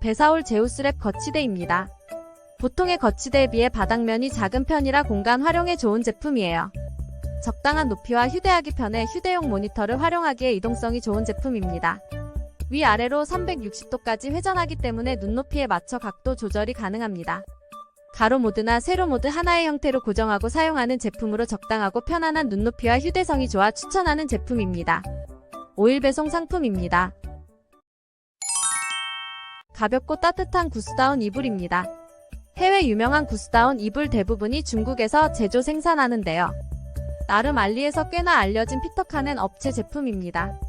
베사올 제우스랩 거치대입니다. 보통의 거치대에 비해 바닥면이 작은 편이라 공간 활용에 좋은 제품이에요. 적당한 높이와 휴대하기 편해 휴대용 모니터를 활용하기에 이동성이 좋은 제품입니다. 위아래로 360도까지 회전하기 때문에 눈높이에 맞춰 각도 조절이 가능합니다. 가로 모드나 세로 모드 하나의 형태로 고정하고 사용하는 제품으로 적당하고 편안한 눈높이와 휴대성이 좋아 추천하는 제품입니다. 오일 배송 상품입니다. 가볍고 따뜻한 구스다운 이불입니다. 해외 유명한 구스다운 이불 대부분이 중국에서 제조 생산하는데요. 나름 알리에서 꽤나 알려진 피터카는 업체 제품입니다.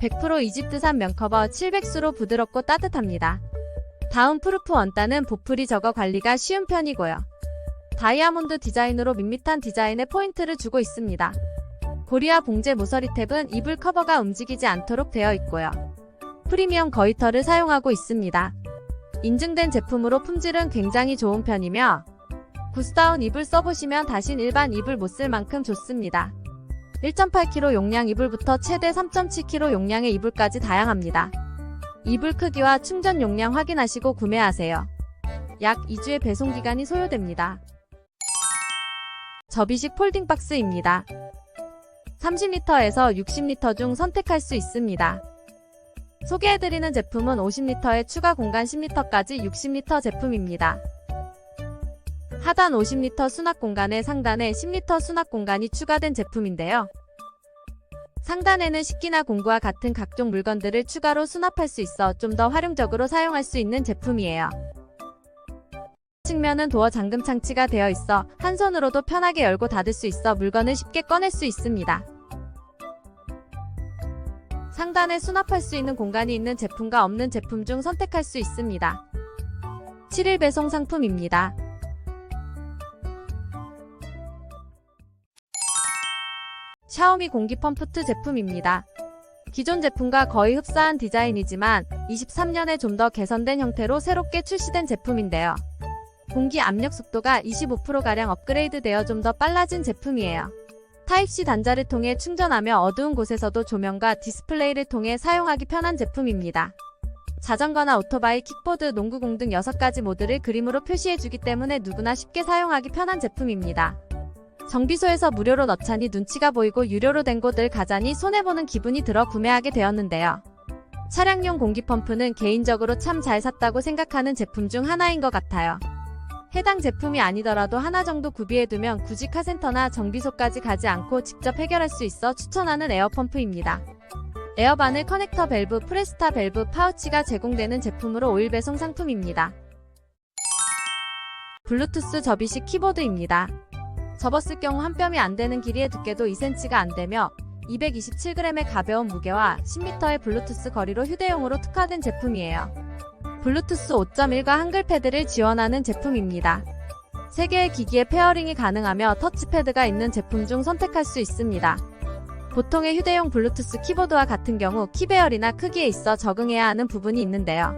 100% 이집트산 면커버 700수로 부드럽고 따뜻합니다. 다운 프루프 원단은 보풀이 적어 관리가 쉬운 편이고요. 다이아몬드 디자인으로 밋밋한 디자인에 포인트를 주고 있습니다. 고리와 봉제 모서리 탭은 이불 커버가 움직이지 않도록 되어 있고요. 프리미엄 거위털을 사용하고 있습니다. 인증된 제품으로 품질은 굉장히 좋은 편이며 구스다운 이불 써보시면 다신 일반 이불 못 쓸 만큼 좋습니다. 1.8kg 용량 이불부터 최대 3.7kg 용량의 이불까지 다양합니다. 이불 크기와 충전 용량 확인하시고 구매하세요. 약 2주의 배송 기간이 소요됩니다. 접이식 폴딩 박스입니다. 30리터에서 60리터 중 선택할 수 있습니다. 소개해드리는 제품은 50리터에 추가 공간 10리터까지 60리터 제품입니다. 하단 50리터 수납 공간에 상단에 10리터 수납 공간이 추가된 제품인데요. 상단에는 식기나 공구와 같은 각종 물건들을 추가로 수납할 수 있어 좀 더 활용적으로 사용할 수 있는 제품이에요. 측면은 도어 잠금 장치가 되어 있어 한 손으로도 편하게 열고 닫을 수 있어 물건을 쉽게 꺼낼 수 있습니다. 상단에 수납할 수 있는 공간이 있는 제품과 없는 제품 중 선택할 수 있습니다. 7일 배송 상품입니다. 샤오미 공기 펌프2 제품입니다. 기존 제품과 거의 흡사한 디자인이지만 23년에 좀 더 개선된 형태로 새롭게 출시된 제품인데요. 공기 압력 속도가 25%가량 업그레이드 되어 좀 더 빨라진 제품이에요. 타입C 단자를 통해 충전하며 어두운 곳에서도 조명과 디스플레이를 통해 사용하기 편한 제품입니다. 자전거나 오토바이, 킥보드, 농구공 등 6가지 모드를 그림으로 표시해주기 때문에 누구나 쉽게 사용하기 편한 제품입니다. 정비소에서 무료로 넣자니 눈치가 보이고 유료로 된 곳을 가자니 손해보는 기분이 들어 구매하게 되었는데요. 차량용 공기펌프는 개인적으로 참 잘 샀다고 생각하는 제품 중 하나인 것 같아요. 해당 제품이 아니더라도 하나 정도 구비해두면 굳이 카센터나 정비소까지 가지 않고 직접 해결할 수 있어 추천하는 에어펌프입니다. 에어바늘 커넥터 밸브, 프레스타 밸브, 파우치가 제공되는 제품으로 오일 배송 상품입니다. 블루투스 접이식 키보드입니다. 접었을 경우 한 뼘이 안 되는 길이의 두께도 2cm가 안 되며 227g의 가벼운 무게와 10m의 블루투스 거리로 휴대용으로 특화된 제품이에요. 블루투스 5.1과 한글 패드를 지원하는 제품입니다. 3개의 기기에 페어링이 가능하며 터치패드가 있는 제품 중 선택할 수 있습니다. 보통의 휴대용 블루투스 키보드와 같은 경우 키배열이나 크기에 있어 적응해야 하는 부분이 있는데요.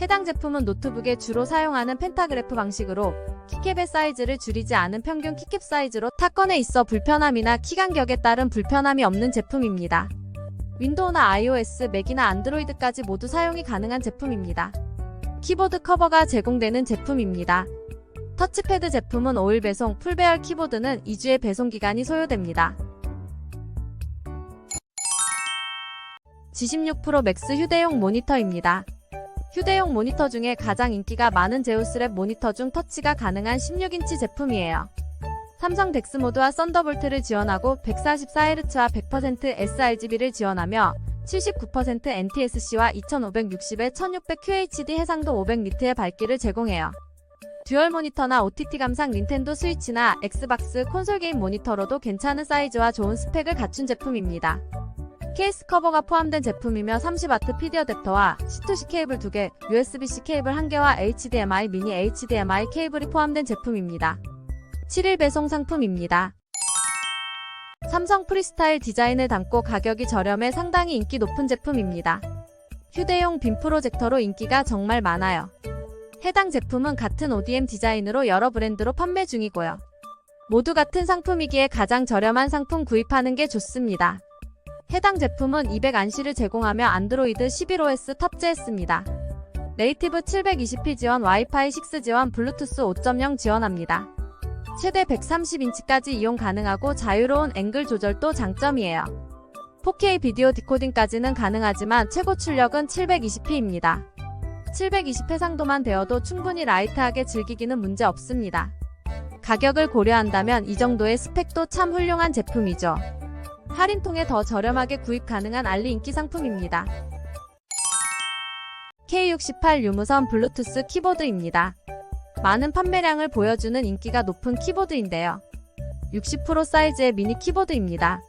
해당 제품은 노트북에 주로 사용하는 펜타그래프 방식으로 키캡의 사이즈를 줄이지 않은 평균 키캡 사이즈로 타건에 있어 불편함이나 키 간격에 따른 불편함이 없는 제품입니다. 윈도우나 iOS, 맥이나 안드로이드까지 모두 사용이 가능한 제품입니다. 키보드 커버가 제공되는 제품입니다. 터치패드 제품은 5일 배송, 풀배열 키보드는 2주의 배송 기간이 소요됩니다. G16 프로 맥스 휴대용 모니터입니다. 휴대용 모니터 중에 가장 인기가 많은 제우스랩 모니터 중 터치가 가능한 16인치 제품이에요. 삼성 덱스모드와 썬더볼트를 지원하고 144Hz와 100% sRGB를 지원하며 79% NTSC와 2560에 1600QHD 해상도 500니트의 밝기를 제공해요. 듀얼 모니터나 OTT 감상 닌텐도 스위치나 엑스박스 콘솔 게임 모니터로도 괜찮은 사이즈와 좋은 스펙을 갖춘 제품입니다. 케이스 커버가 포함된 제품이며 30W PD 어댑터와 C2C 케이블 2개, USB-C 케이블 1개와 HDMI 미니 HDMI 케이블이 포함된 제품입니다. 7일 배송 상품입니다. 삼성 프리스타일 디자인을 담고 가격이 저렴해 상당히 인기 높은 제품입니다. 휴대용 빔 프로젝터로 인기가 정말 많아요. 해당 제품은 같은 ODM 디자인으로 여러 브랜드로 판매 중이고요. 모두 같은 상품이기에 가장 저렴한 상품 구입하는 게 좋습니다. 해당 제품은 200안시를 제공하며 안드로이드 11OS 탑재했습니다. 네이티브 720p 지원, 와이파이 6 지원, 블루투스 5.0 지원합니다. 최대 130인치까지 이용 가능하고 자유로운 앵글 조절도 장점이에요. 4K 비디오 디코딩까지는 가능하지만 최고 출력은 720p입니다. 720 해상도만 되어도 충분히 라이트하게 즐기기는 문제 없습니다. 가격을 고려한다면 이 정도의 스펙도 참 훌륭한 제품이죠. 할인 통해 더 저렴하게 구입 가능한 알리 인기 상품입니다. K68 유무선 블루투스 키보드입니다. 많은 판매량을 보여주는 인기가 높은 키보드인데요. 60% 사이즈의 미니 키보드입니다.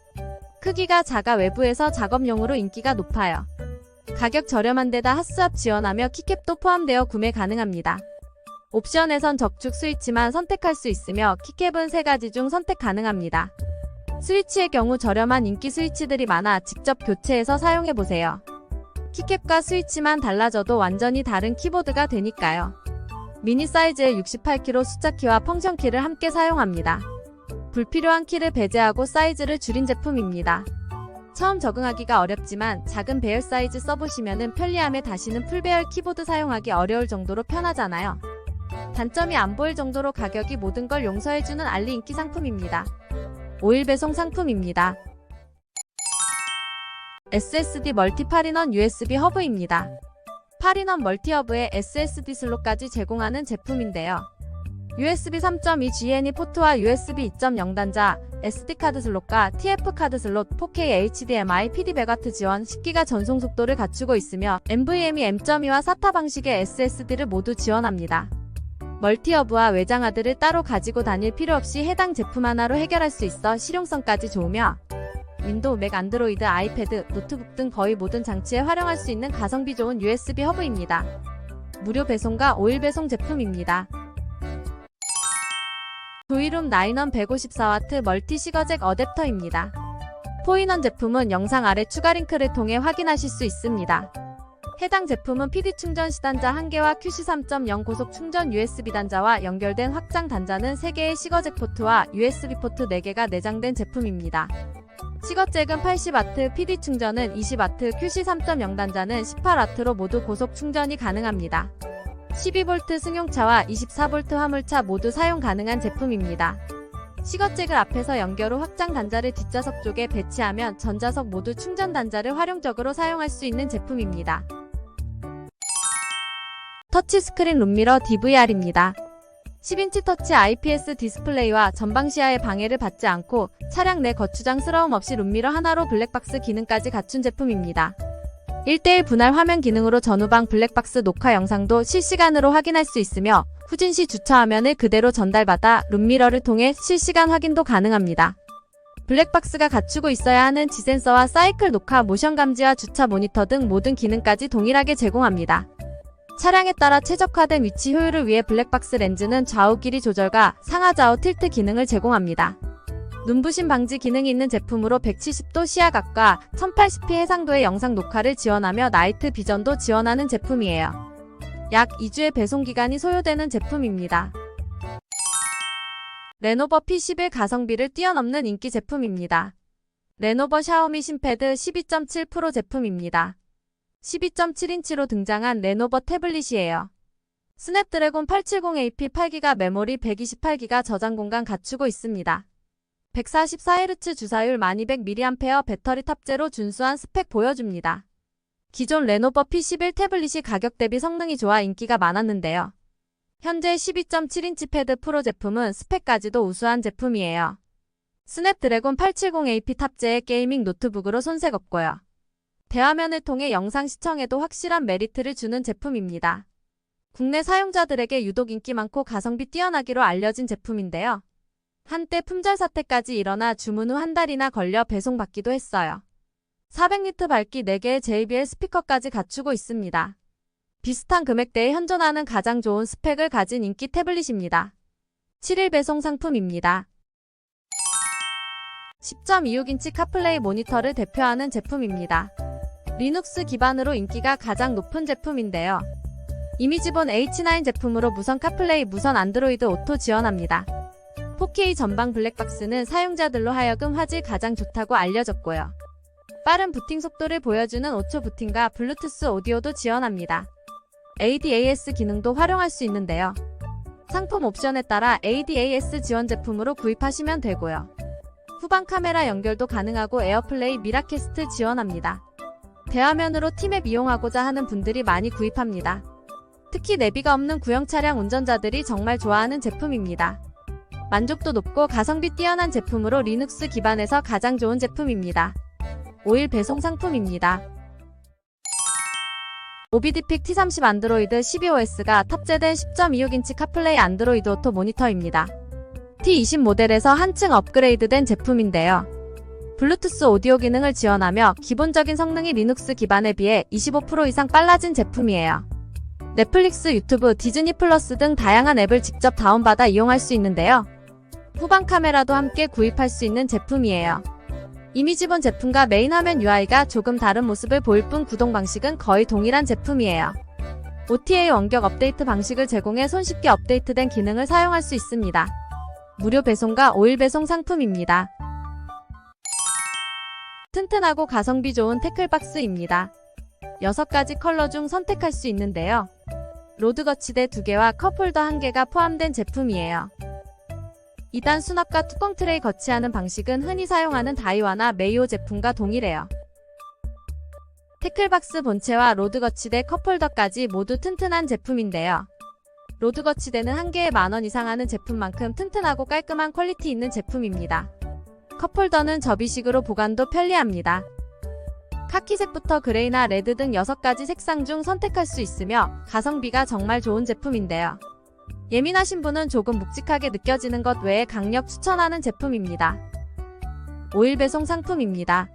크기가 작아 외부에서 작업용으로 인기가 높아요. 가격 저렴한 데다 핫스압 지원하며 키캡도 포함되어 구매 가능합니다. 옵션에선 적축 스위치만 선택할 수 있으며 키캡은 3가지 중 선택 가능합니다. 스위치의 경우 저렴한 인기 스위치들이 많아 직접 교체해서 사용해보세요. 키캡과 스위치만 달라져도 완전히 다른 키보드가 되니까요. 미니 사이즈의 68kg 숫자키와 펑션키를 함께 사용합니다. 불필요한 키를 배제하고 사이즈를 줄인 제품입니다. 처음 적응하기가 어렵지만 작은 배열 사이즈 써보시면 편리함에 다시는 풀배열 키보드 사용하기 어려울 정도로 편하잖아요. 단점이 안 보일 정도로 가격이 모든 걸 용서해주는 알리 인기 상품입니다. 5일 배송 상품입니다. SSD 멀티 8인원 USB 허브입니다. 8인원 멀티 허브에 SSD 슬롯까지 제공하는 제품인데요. USB 3.2 GNE 포트와 USB 2.0 단자, SD카드 슬롯과 TF카드 슬롯, 4K HDMI, PD100W 지원, 10기가 전송 속도를 갖추고 있으며 NVMe M.2와 SATA 방식의 SSD를 모두 지원합니다. 멀티허브와 외장하드를 따로 가지고 다닐 필요 없이 해당 제품 하나로 해결할 수 있어 실용성까지 좋으며 윈도우, 맥, 안드로이드, 아이패드, 노트북 등 거의 모든 장치에 활용할 수 있는 가성비 좋은 USB 허브입니다. 무료 배송과 5일 배송 제품입니다. 조이룸 9원 154W 멀티 시거잭 어댑터입니다. 포인원 제품은 영상 아래 추가 링크를 통해 확인하실 수 있습니다. 해당 제품은 PD 충전 시단자 1개와 QC 3.0 고속 충전 USB 단자와 연결된 확장 단자는 3개의 시거잭 포트와 USB 포트 4개가 내장된 제품입니다. 시거잭은 80W, PD 충전은 20W, QC 3.0 단자는 18W로 모두 고속 충전이 가능합니다. 12V 승용차와 24V 화물차 모두 사용 가능한 제품입니다. 시거잭을 앞에서 연결 후 확장 단자를 뒷좌석 쪽에 배치하면 전좌석 모두 충전 단자를 활용적으로 사용할 수 있는 제품입니다. 터치스크린 룸미러 DVR입니다. 10인치 터치 IPS 디스플레이와 전방 시야의 방해를 받지 않고 차량 내 거추장스러움 없이 룸미러 하나로 블랙박스 기능까지 갖춘 제품입니다. 1대1 분할 화면 기능으로 전후방 블랙박스 녹화 영상도 실시간으로 확인할 수 있으며 후진 시 주차 화면을 그대로 전달받아 룸미러를 통해 실시간 확인도 가능합니다. 블랙박스가 갖추고 있어야 하는 지센서와 사이클 녹화, 모션 감지와 주차 모니터 등 모든 기능까지 동일하게 제공합니다. 차량에 따라 최적화된 위치 효율을 위해 블랙박스 렌즈는 좌우 길이 조절과 상하 좌우 틸트 기능을 제공합니다. 눈부심 방지 기능이 있는 제품으로 170도 시야각과 1080p 해상도의 영상 녹화를 지원하며 나이트 비전도 지원하는 제품이에요. 약 2주의 배송 기간이 소요되는 제품입니다. 레노버 P11 가성비를 뛰어넘는 인기 제품입니다. 레노버 샤오미 신패드 12.7 제품입니다. 12.7인치로 등장한 레노버 태블릿이에요. 스냅드래곤 870AP 8기가 메모리 128기가 저장 공간 갖추고 있습니다. 144Hz 주사율 1200mAh 배터리 탑재로 준수한 스펙 보여줍니다. 기존 레노버 P11 태블릿이 가격 대비 성능이 좋아 인기가 많았는데요. 현재 12.7인치 패드 프로 제품은 스펙까지도 우수한 제품이에요. 스냅드래곤 870AP 탑재의 게이밍 노트북으로 손색 없고요. 대화면을 통해 영상 시청에도 확실한 메리트를 주는 제품입니다. 국내 사용자들에게 유독 인기 많고 가성비 뛰어나기로 알려진 제품인데요. 한때 품절 사태까지 일어나 주문 후 한 달이나 걸려 배송받기도 했어요. 400니트 밝기 4개의 JBL 스피커까지 갖추고 있습니다. 비슷한 금액대에 현존하는 가장 좋은 스펙을 가진 인기 태블릿입니다. 7일 배송 상품입니다. 10.26인치 카플레이 모니터를 대표하는 제품입니다. 리눅스 기반으로 인기가 가장 높은 제품인데요. 이미 기본 H9 제품으로 무선 카플레이 무선 안드로이드 오토 지원합니다. 4K 전방 블랙박스는 사용자들로 하여금 화질 가장 좋다고 알려졌고요. 빠른 부팅 속도를 보여주는 5초 부팅과 블루투스 오디오도 지원합니다. ADAS 기능도 활용할 수 있는데요. 상품 옵션에 따라 ADAS 지원 제품으로 구입하시면 되고요. 후방 카메라 연결도 가능하고 에어플레이 미라캐스트 지원합니다. 대화면으로 팀앱 이용하고자 하는 분들이 많이 구입합니다. 특히 내비가 없는 구형 차량 운전자들이 정말 좋아하는 제품입니다. 만족도 높고 가성비 뛰어난 제품으로 리눅스 기반에서 가장 좋은 제품입니다. 5일 배송 상품입니다. 오비디픽 T30 안드로이드 12OS가 탑재된 10.26인치 카플레이 안드로이드 오토 모니터입니다. T20 모델에서 한층 업그레이드된 제품인데요. 블루투스 오디오 기능을 지원하며 기본적인 성능이 리눅스 기반에 비해 25% 이상 빨라진 제품이에요. 넷플릭스, 유튜브, 디즈니 플러스 등 다양한 앱을 직접 다운받아 이용할 수 있는데요. 후방 카메라도 함께 구입할 수 있는 제품이에요. 이미 지본 제품과 메인 화면 UI가 조금 다른 모습을 보일 뿐 구동 방식은 거의 동일한 제품이에요. OTA 원격 업데이트 방식을 제공해 손쉽게 업데이트된 기능을 사용할 수 있습니다. 무료 배송과 5일 배송 상품입니다. 튼튼하고 가성비 좋은 태클박스입니다. 6가지 컬러 중 선택할 수 있는데요. 로드 거치대 2개와 컵홀더 1개가 포함된 제품이에요. 2단 수납과 뚜껑 트레이 거치하는 방식은 흔히 사용하는 다이와나 메이오 제품과 동일해요. 태클박스 본체와 로드 거치대 컵홀더까지 모두 튼튼한 제품인데요. 로드 거치대는 한 개에 만원 이상 하는 제품만큼 튼튼하고 깔끔한 퀄리티 있는 제품입니다. 컵홀더는 접이식으로 보관도 편리합니다. 카키색부터 그레이나 레드 등 6가지 색상 중 선택할 수 있으며 가성비가 정말 좋은 제품인데요. 예민하신 분은 조금 묵직하게 느껴지는 것 외에 강력 추천하는 제품입니다. 5일 배송 상품입니다.